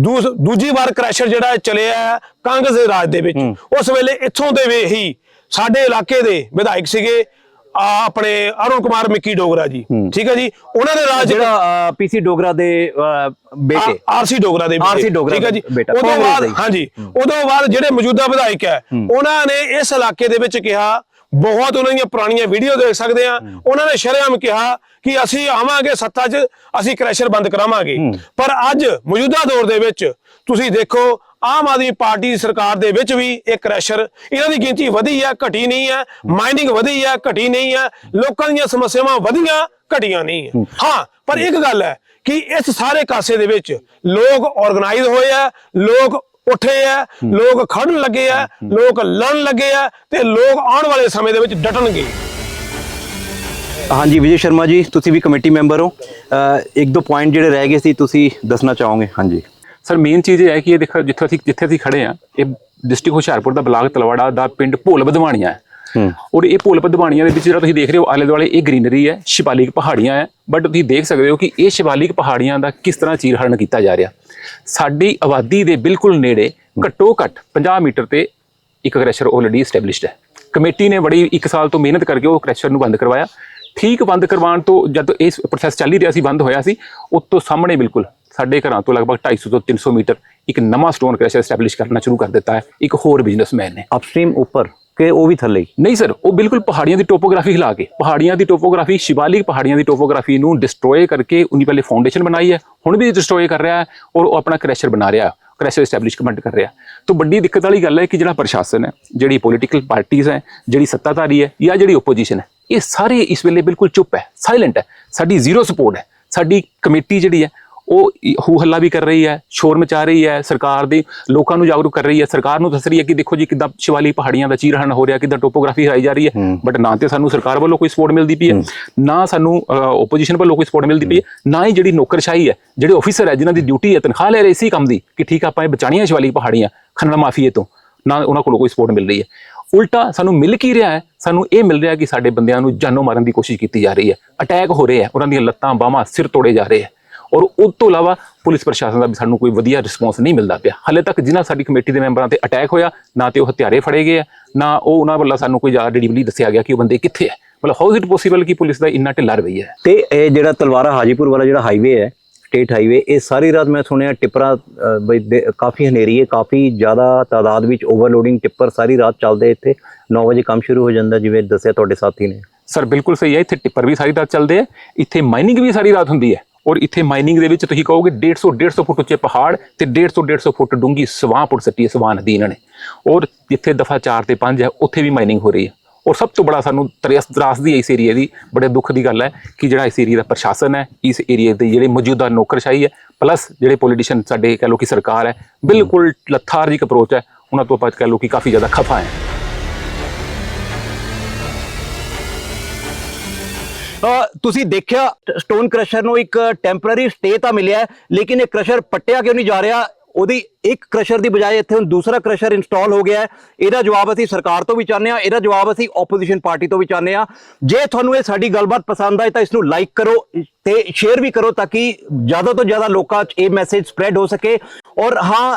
ਦੂਜੀ ਵਾਰ ਕ੍ਰੈਸ਼ਰ ਜਿਹੜਾ ਚੱਲਿਆ ਹੈ ਕਾਂਗਰਸ ਦੇ ਰਾਜ ਦੇ ਵਿੱਚ। ਉਸ ਵੇਲੇ ਇੱਥੋਂ ਦੇ ਵੀ ਹੀ ਸਾਡੇ ਇਲਾਕੇ ਦੇ ਵਿਧਾਇਕ ਸੀਗੇ ਆ ਆਪਣੇ ਅਰੁਣ ਕੁਮਾਰ ਮਿੱਕੀ ਡੋਗਰਾ ਜੀ ਠੀਕ ਹੈ ਜੀ? ਉਹਨਾਂ ਦੇ ਰਾਜ ਜਿਹੜਾ ਪੀਸੀ ਡੋਗਰਾ ਦੇ ਬੇਟੇ। ਆਰਸੀ ਡੋਗਰਾ ਦੇ ਡੋਗਰਾ ਠੀਕ ਹੈ ਜੀ? ਉਦੋਂ ਬਾਅਦ। ਹਾਂਜੀ ਉਦੋਂ ਬਾਅਦ ਜਿਹੜੇ ਮੌਜੂਦਾ ਵਿਧਾਇਕ ਹੈ ਉਹਨਾਂ ਨੇ ਇਸ ਇਲਾਕੇ ਦੇ ਵਿੱਚ ਕਿਹਾ ਬਹੁਤ ਉਹਨਾਂ ਦੀਆਂ ਪੁਰਾਣੀਆਂ ਵੀਡੀਓ ਦੇਖ ਸਕਦੇ ਆ ਉਹਨਾਂ ਨੇ ਸ਼ਰੇਆਮ ਕਿਹਾ ਕਿ ਅਸੀਂ ਆਵਾਂਗੇ ਸੱਤਾ 'ਚ ਅਸੀਂ ਕ੍ਰੈਸ਼ਰ ਬੰਦ ਕਰਾਵਾਂਗੇ। ਪਰ ਅੱਜ ਮੌਜੂਦਾ ਦੌਰ ਦੇ ਵਿੱਚ ਤੁਸੀਂ ਦੇਖੋ ਆਮ ਆਦਮੀ ਪਾਰਟੀ ਦੀ ਸਰਕਾਰ ਦੇ ਵਿੱਚ ਵੀ ਇਹ ਕ੍ਰੈਸ਼ਰ ਇਹਨਾਂ ਦੀ ਗਿਣਤੀ ਵਧੀ ਹੈ ਘਟੀ ਨਹੀਂ ਹੈ ਮਾਈਨਿੰਗ ਵਧੀ ਹੈ ਘਟੀ ਨਹੀਂ ਹੈ ਲੋਕਾਂ ਦੀਆਂ ਸਮੱਸਿਆਵਾਂ ਵਧੀਆਂ, ਘਟੀਆਂ ਨਹੀਂ ਹੈ ਹਾਂ, ਪਰ ਇੱਕ ਗੱਲ ਹੈ ਕਿ ਇਸ ਸਾਰੇ ਕਾਸੇ ਦੇ ਵਿੱਚ ਲੋਕ ਆਰਗੇਨਾਈਜ਼ ਹੋਏ ਆ, ਲੋਕ ਉੱਠੇ ਆ, ਲੋਕ ਖੜਨ ਲੱਗੇ ਆ, ਲੋਕ ਲੜਨ ਲੱਗੇ ਆ ਤੇ ਲੋਕ ਆਉਣ ਵਾਲੇ ਸਮੇਂ ਦੇ ਵਿੱਚ ਡਟਣਗੇ। ਹਾਂਜੀ, ਵਿਜੇ ਸ਼ਰਮਾ ਜੀ, ਤੁਸੀਂ ਵੀ ਕਮੇਟੀ ਮੈਂਬਰ ਹੋ। ਇੱਕ ਦੋ ਪੁਆਇੰਟ ਜਿਹੜੇ ਰਹਿ ਗਏ ਸੀ, ਤੁਸੀਂ ਦੱਸਣਾ ਚਾਹੋਗੇ? ਹਾਂਜੀ। ਸਰ ਮੇਨ ਚੀਜ਼ ਇਹ ਹੈ ਕਿ ਇਹ ਦੇਖੋ ਜਿੱਥੇ ਅਸੀਂ ਜਿੱਥੇ ਅਸੀਂ ਖੜੇ ਆ ਇਹ ਡਿਸਟ੍ਰਿਕਟ ਹੁਸ਼ਿਆਰਪੁਰ ਦਾ ਬਲਾਕ ਤਲਵਾੜਾ ਦਾ ਪਿੰਡ ਭੋਲ ਬਧਵਾਣੀਆਂ ਹੈ। ਔਰ ਇਹ ਭੋਲ ਬਧਵਾਣੀਆਂ ਦੇ ਵਿੱਚ ਜਿਹੜਾ ਤੁਸੀਂ ਦੇਖ ਰਹੇ ਹੋ ਆਲੇ ਦੁਆਲੇ ਇਹ ਗ੍ਰੀਨਰੀ ਹੈ ਸ਼ਿਵਾਲਿਕ ਪਹਾੜੀਆਂ ਹੈ। ਬਟ ਤੁਸੀਂ ਦੇਖ ਸਕਦੇ ਹੋ ਕਿ ਇਹ ਸ਼ਿਵਾਲਿਕ ਪਹਾੜੀਆਂ ਦਾ ਕਿਸ ਤਰ੍ਹਾਂ ਚੀਰਹਰਨ ਕੀਤਾ ਜਾ ਰਿਹਾ। ਸਾਡੀ ਆਬਾਦੀ ਦੇ ਬਿਲਕੁਲ ਨੇੜੇ ਘੱਟੋ ਘੱਟ 50 ਮੀਟਰ ਤੇ ਇੱਕ ਕ੍ਰੈਸ਼ਰ ਆਲਰੇਡੀ ਐਸਟੈਬਲਿਸ਼ਡ ਹੈ। ਕਮੇਟੀ ਨੇ ਬੜੀ ਇੱਕ ਸਾਲ ਤੋਂ ਮਿਹਨਤ ਕਰਕੇ ਉਹ ਕ੍ਰੈਸ਼ਰ ਨੂੰ ਬੰਦ ਕਰਵਾਇਆ। ਠੀਕ ਬੰਦ ਕਰਵਾਉਣ ਤੋਂ ਜਦ ਇਸ ਪ੍ਰੋਸੈਸ ਚੱਲ ਹੀ ਰਿਹਾ ਸੀ ਬੰਦ ਹੋਇਆ ਸੀ ਉਸ ਤੋਂ ਸਾਹਮਣੇ ਬਿਲਕੁਲ ਸਾਡੇ ਘਰਾਂ ਤੋਂ ਲਗਭਗ 250 ਤੋਂ 300 ਮੀਟਰ ਇੱਕ ਨਵਾਂ ਸਟੋਨ ਕ੍ਰੈਸ਼ਰ ਐਸਟੈਬਲਿਸ਼ ਕਰਨਾ ਸ਼ੁਰੂ ਕਰ ਦਿੱਤਾ ਹੈ ਇੱਕ ਹੋਰ ਬਿਜ਼ਨਸਮੈਨ ਨੇ। ਅਪਸਟ੍ਰੀਮ ਉੱਪਰ ਕਿ ਉਹ ਵੀ ਥੱਲੇ ਨਹੀਂ ਸਰ ਉਹ ਬਿਲਕੁਲ ਪਹਾੜੀਆਂ ਦੀ ਟੋਪੋਗ੍ਰਾਫੀ ਹਿਲਾ ਕੇ ਪਹਾੜੀਆਂ ਦੀ ਟੋਪੋਗ੍ਰਾਫੀ ਸ਼ਿਵਾਲਿਕ ਪਹਾੜੀਆਂ ਦੀ ਟੋਪੋਗ੍ਰਾਫੀ ਨੂੰ ਡਿਸਟਰੋਏ ਕਰਕੇ ਉਨੀ ਪਹਿਲੇ ਫਾਊਂਡੇਸ਼ਨ ਬਣਾਈ ਹੈ ਹੁਣ ਵੀ ਡਿਸਟਰੋਏ ਕਰ ਰਿਹਾ ਹੈ ਔਰ ਉਹ ਆਪਣਾ ਕ੍ਰੈਸ਼ਰ ਬਣਾ ਰਿਹਾ ਕ੍ਰੈਸ਼ਰ ਐਸਟੈਬਲਿਸ਼ਮੈਂਟ ਕਰ ਰਿਹਾ। ਤਾਂ ਵੱਡੀ ਦਿੱਕਤ ਵਾਲੀ ਗੱਲ ਹੈ ਕਿ ਜਿਹੜਾ ਪ੍ਰਸ਼ਾਸਨ ਹੈ ਜਿਹੜੀ ਪੋਲੀਟੀਕਲ ਪਾਰਟੀਆਂ ਹੈ ਜਿਹੜੀ ਸੱਤਾਧਾਰੀ ਹੈ ਜਾਂ ਜਿਹੜੀ ਓਪੋਜੀਸ਼ਨ ਹੈ ਇਹ ਸਾਰੇ ਇਸ ਵੇਲੇ ਬਿਲਕੁਲ ਚੁੱਪ ਹੈ ਸਾਇਲੈਂਟ ਹੈ ਸਾਡੀ ਜ਼ੀਰੋ ਸਪੋਰਟ ਹੈ ਸਾਡੀ ਕਮੇਟੀ ਜਿਹੜੀ ਹੈ ਉਹ ਹੂ ਹੱਲਾ ਵੀ ਕਰ ਰਹੀ ਹੈ ਸ਼ੋਰ ਮਚਾ ਰਹੀ ਹੈ ਸਰਕਾਰ ਦੇ ਲੋਕਾਂ ਨੂੰ ਜਾਗਰੂਕ ਕਰ ਰਹੀ ਹੈ। ਸਰਕਾਰ ਨੂੰ ਦੱਸ ਰਹੀ ਹੈ ਕਿ ਦੇਖੋ ਜੀ ਕਿੱਦਾਂ ਸ਼ਿਵਾਲੀ ਪਹਾੜੀਆਂ ਦਾ ਚੀਰਹਰਨ ਹੋ ਰਿਹਾ ਕਿੱਦਾਂ ਟੋਪੋਗ੍ਰਾਫੀ ਹਰਾਈ ਜਾ ਰਹੀ ਹੈ। ਬਟ ਨਾ ਤੇ ਸਾਨੂੰ ਸਰਕਾਰ ਵੱਲੋਂ ਕੋਈ ਸਪੋਰਟ ਮਿਲਦੀ ਪਈ ਹੈ ਨਾ ਸਾਨੂੰ ਓਪੋਜੀਸ਼ਨ ਵੱਲੋਂ ਕੋਈ ਸਪੋਰਟ ਮਿਲਦੀ ਪਈ ਹੈ ਨਾ ਹੀ ਜਿਹੜੀ ਨੌਕਰਸ਼ਾਹੀ ਹੈ ਜਿਹੜੇ ਆਫੀਸਰ ਹੈ ਜਿਨ੍ਹਾਂ ਦੀ ਡਿਊਟੀ ਹੈ ਤਨਖਾਹ ਲੈ ਰਹੇ ਇਸੇ ਕੰਮ ਦੀ ਕਿ ਠੀਕ ਆ ਆਪਾਂ ਇਹ ਬਚਾਣੀਆਂ ਸ਼ਿਵਾਲੀ ਪਹਾੜੀਆਂ ਖਨਨ ਮਾਫੀਏ ਤੋਂ ਨਾ ਉਹਨਾਂ ਕੋਲੋਂ ਕੋਈ ਸਪੋਰਟ ਮਿਲ ਰਹੀ ਹੈ। ਉਲਟਾ ਸਾਨੂੰ ਮਿਲ ਕੀ ਰਿਹਾ ਹੈ ਸਾਨੂੰ ਇਹ ਮਿਲ ਰਿਹਾ ਕਿ ਸਾਡੇ ਬੰਦਿਆਂ ਨੂੰ ਜਾਨੋਂ ਮਾਰਨ ਦੀ ਕੋਸ਼ਿਸ਼ ਕੀਤੀ ਜਾ ਰਹੀ ਹੈ। ਅਟੈਕ ਹੋ ਰਹੇ ਹੈ ਉਹਨਾਂ ਦੀਆਂ ਲੱਤਾਂ ਬਾਹਾਂ ਸਿਰ ਤੋੜੇ ਜਾ ਰਹੇ ਹੈ। ਔਰ ਉਸ ਤੋਂ ਇਲਾਵਾ ਪੁਲਿਸ ਪ੍ਰਸ਼ਾਸਨ ਦਾ ਵੀ ਸਾਨੂੰ ਕੋਈ ਵਧੀਆ ਰਿਸਪੌਂਸ ਨਹੀਂ ਮਿਲਦਾ ਪਿਆ। ਹਾਲੇ ਤੱਕ ਜਿਨ੍ਹਾਂ ਸਾਡੀ ਕਮੇਟੀ ਦੇ ਮੈਂਬਰਾਂ ਤੇ ਅਟੈਕ ਹੋਇਆ ਨਾ ਤੇ ਉਹ ਹਥਿਆਰੇ ਫੜੇ ਗਏ ਨਾ ਉਹ ਉਹਨਾਂ ਵੱਲੋਂ ਸਾਨੂੰ ਕੋਈ ਜ਼ਿਆਦਾ ਡਿਟੇਲੀ ਦੱਸਿਆ ਗਿਆ ਕਿ ਉਹ ਬੰਦੇ ਕਿੱਥੇ ਹੈ ਮਤਲਬ ਹਾਊ ਇਜ਼ ਇਟ ਪੋਸੀਬਲ ਕਿ ਪੁਲਿਸ ਦਾ ਇੰਨਾ ਢਿੱਲਾ ਰਵੱਈਆ ਹੈ? ਤੇ ਇਹ ਜਿਹੜਾ ਤਲਵਾਰਾ ਹਾਜੀਪੁਰ ਵਾਲਾ ਜਿਹੜਾ ਹਾਈਵੇ ਹੈ ਸਟੇਟ ਹਾਈਵੇ ਇਹ ਸਾਰੀ ਰਾਤ ਮੈਂ ਸੁਣਿਆ ਟਿੱਪਰਾਂ ਬਈ ਕਾਫੀ ਹਨੇਰੀ ਹੈ ਕਾਫੀ ਜ਼ਿਆਦਾ ਤਾਦਾਦ ਵਿੱਚ ਓਵਰਲੋਡਿੰਗ ਟਿੱਪਰ ਸਾਰੀ ਰਾਤ ਚੱਲਦੇ ਇੱਥੇ। 9 ਵਜੇ ਕੰਮ ਸ਼ੁਰੂ ਹੋ ਜਾਂਦਾ ਜਿਵੇਂ ਦੱਸਿਆ ਤੁਹਾਡੇ ਸਾਥੀ ਨੇ। ਸਰ ਬਿਲਕੁਲ ਸਹੀ ਹੈ ਇੱਥੇ ਟਿੱਪਰ ਵੀ ਸਾਰੀ ਰਾਤ ਚੱਲਦੇ ਆ ਇੱਥੇ ਮਾਈਨਿੰਗ ਵੀ ਸਾਰੀ ਰਾਤ ਹੁੰਦੀ ਹੈ। ਔਰ ਇੱਥੇ ਮਾਈਨਿੰਗ ਦੇ ਵਿੱਚ ਤੁਸੀਂ ਕਹੋਗੇ 150 150 ਫੁੱਟ ਉੱਚੇ ਪਹਾੜ ਤੇ 150 150 ਫੁੱਟ ਡੂੰਗੀ ਸਵਾਂ ਪੁੱਟ ਸੱਟੀ ਹੈ ਸਵਾਂ ਨਦੀ ਇਹਨਾਂ ਨੇ। ਔਰ ਜਿੱਥੇ ਦਫਾ 4 ਤੇ 5 ਹੈ, ਉੱਥੇ ਵੀ ਮਾਈਨਿੰਗ ਹੋ ਰਹੀ ਹੈ। ਔਰ ਸਭ ਤੋਂ ਬੜਾ ਸਾਨੂੰ ਤਰਾਸ ਤਰਾਸ ਦੀ ਇਸ ਏਰੀਆ ਦੀ ਬੜੇ ਦੁੱਖ ਦੀ ਗੱਲ ਹੈ ਕਿ ਜਿਹੜਾ ਇਸ ਏਰੀਆ ਦਾ ਪ੍ਰਸ਼ਾਸਨ ਹੈ, ਇਸ ਏਰੀਆ ਦੇ ਜਿਹੜੇ ਮੌਜੂਦਾ ਨੌਕਰਸ਼ਾਹੀ ਹੈ ਪਲੱਸ ਜਿਹੜੇ ਪੋਲੀਟੀਸ਼ੀਅਨ ਸਾਡੇ ਕਹ ਲੋ ਕਿ ਸਰਕਾਰ ਹੈ, ਬਿਲਕੁਲ ਲੱਥਾਰਜਿਕ ਅਪਰੋਚ ਹੈ, ਉਹਨਾਂ ਤੋਂ ਆਪਾਂ ਕਹ ਲੋ ਕਿ ਕਾਫੀ ਜ਼ਿਆਦਾ ਖਫਾ ਹੈ। ਅ, ਤੁਸੀਂ ਦੇਖਿਆ ਸਟੋਨ ਕ੍ਰਸ਼ਰ ਨੂੰ ਇੱਕ ਟੈਂਪਰੇਰੀ ਸਟੇ ਤਾਂ ਮਿਲਿਆ ਲੇਕਿਨ ਇਹ ਕ੍ਰਸ਼ਰ ਪੱਟਿਆ ਕਿਉਂ ਨਹੀਂ ਜਾ ਰਿਹਾ? ਉਹਦੀ ਇੱਕ ਕ੍ਰਸ਼ਰ ਦੀ ਬਜਾਏ ਇੱਥੇ ਹੁਣ ਦੂਸਰਾ ਕ੍ਰਸ਼ਰ ਇੰਸਟਾਲ ਹੋ ਗਿਆ ਹੈ। ਇਹਦਾ ਜਵਾਬ ਅਸੀਂ ਸਰਕਾਰ ਤੋਂ ਵੀ ਚਾਹੁੰਦੇ ਹਾਂ ਇਹਦਾ ਜਵਾਬ ਅਸੀਂ ਆਪੋਜੀਸ਼ਨ ਪਾਰਟੀ ਤੋਂ ਵੀ ਚਾਹੁੰਦੇ ਹਾਂ। ਜੇ ਤੁਹਾਨੂੰ ਇਹ ਸਾਡੀ ਗੱਲਬਾਤ ਪਸੰਦ ਆਏ ਤਾਂ ਇਸ ਨੂੰ ਲਾਈਕ ਕਰੋ ਤੇ ਸ਼ੇਅਰ ਵੀ ਕਰੋ ਤਾਂ ਕਿ ਜ਼ਿਆਦਾ ਤੋਂ ਜ਼ਿਆਦਾ ਲੋਕਾਂ 'ਚ ਇਹ ਮੈਸੇਜ ਸਪਰੈਡ ਹੋ ਸਕੇ। ਔਰ ਹਾਂ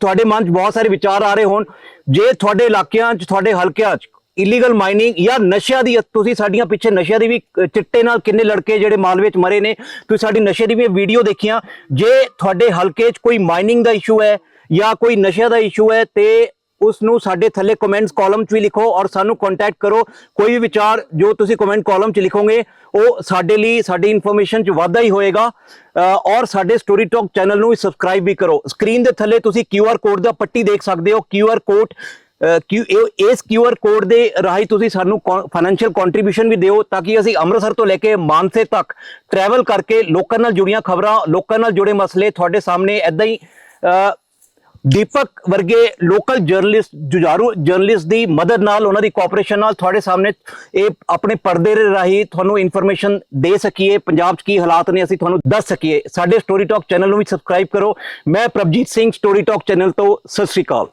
ਤੁਹਾਡੇ ਮਨ 'ਚ ਬਹੁਤ ਸਾਰੇ ਵਿਚਾਰ ਆ ਰਹੇ ਹੋਣ। ਜੇ ਤੁਹਾਡੇ ਇਲਾਕਿਆਂ 'ਚ ਤੁਹਾਡੇ ਹਲਕਿਆਂ 'ਚ ਇਲੀਗਲ ਮਾਈਨਿੰਗ ਜਾਂ ਨਸ਼ਿਆਂ ਦੀ, ਤੁਸੀਂ ਸਾਡੀਆਂ ਪਿੱਛੇ ਨਸ਼ਿਆਂ ਦੀ ਵੀ ਚਿੱਟੇ ਨਾਲ ਕਿੰਨੇ ਲੜਕੇ ਜਿਹੜੇ ਮਾਲਵੇ 'ਚ ਮਰੇ ਨੇ, ਤੁਸੀਂ ਸਾਡੀ ਨਸ਼ੇ ਦੀ ਵੀ ਵੀਡੀਓ ਦੇਖੀਆਂ। ਜੇ ਤੁਹਾਡੇ ਹਲਕੇ 'ਚ ਕੋਈ ਮਾਈਨਿੰਗ ਦਾ ਇਸ਼ੂ ਹੈ ਜਾਂ ਕੋਈ ਨਸ਼ਿਆਂ ਦਾ ਇਸ਼ੂ ਹੈ, ਤੇ ਉਸ ਨੂੰ ਸਾਡੇ ਥੱਲੇ ਕਮੈਂਟਸ ਕਾਲਮ 'ਚ ਵੀ ਲਿਖੋ ਔਰ ਸਾਨੂੰ ਕੰਟੈਕਟ ਕਰੋ। ਕੋਈ ਵੀ ਵਿਚਾਰ ਜੋ ਤੁਸੀਂ ਕਮੈਂਟ ਕਾਲਮ 'ਚ ਲਿਖੋਗੇ, ਉਹ ਸਾਡੇ ਲਈ, ਸਾਡੀ ਇਨਫੋਰਮੇਸ਼ਨ 'ਚ ਵਾਧਾ ਹੀ ਹੋਏਗਾ। ਔਰ ਸਾਡੇ ਸਟੋਰੀ ਟਾਕ ਚੈਨਲ ਨੂੰ ਸਬਸਕ੍ਰਾਈਬ ਵੀ ਕਰੋ। ਸਕਰੀਨ ਦੇ ਥੱਲੇ ਤੁਸੀਂ ਕਿਊ ਆਰ ਕੋਡ ਦਾ ਪੱਟੀ ਦੇਖ ਸਕਦੇ ਹੋ। ਕਿਊ ਆਰ ਕੋਡ ਕਿਉ ਇਹ- ਇਸ QR ਕੋਡ ਦੇ ਰਾਹੀਂ ਤੁਸੀਂ ਸਾਨੂੰ ਫਾਈਨੈਂਸ਼ੀਅਲ ਕੰਟਰੀਬਿਊਸ਼ਨ ਵੀ ਦਿਓ ਤਾਂ ਕਿ ਅਸੀਂ ਅੰਮ੍ਰਿਤਸਰ ਤੋਂ ਲੈ ਕੇ ਮਾਨਸੇ ਤੱਕ ਟਰੈਵਲ ਕਰਕੇ ਲੋਕਾਂ ਨਾਲ ਜੁੜੀਆਂ ਖਬਰਾਂ, ਲੋਕਾਂ ਨਾਲ ਜੁੜੇ ਮਸਲੇ ਤੁਹਾਡੇ ਸਾਹਮਣੇ ਐਦਾਂ ਹੀ ਦੀਪਕ ਵਰਗੇ ਲੋਕਲ ਜਰਨਲਿਸਟ ਜੁਝਾਰੂ ਜਰਨਲਿਸਟ ਦੀ ਮਦਦ ਨਾਲ ਉਹਨਾਂ ਦੀ ਕੋਆਪਰੇਸ਼ਨ ਨਾਲ ਤੁਹਾਡੇ ਸਾਹਮਣੇ ਇਹ ਆਪਣੇ ਪਰਦੇ ਦੇ ਰਾਹੀਂ ਤੁਹਾਨੂੰ ਇਨਫੋਰਮੇਸ਼ਨ ਦੇ ਸਕੀਏ, ਪੰਜਾਬ 'ਚ ਕੀ ਹਾਲਾਤ ਨੇ ਅਸੀਂ ਤੁਹਾਨੂੰ ਦੱਸ ਸਕੀਏ। ਸਾਡੇ ਸਟੋਰੀ ਟਾਕ ਚੈਨਲ ਨੂੰ ਵੀ ਸਬਸਕ੍ਰਾਈਬ ਕਰੋ। ਮੈਂ Prabhjit Singh story talk channel ਤੋਂ, ਸਤਿ ਸ੍ਰੀ ਅਕਾਲ।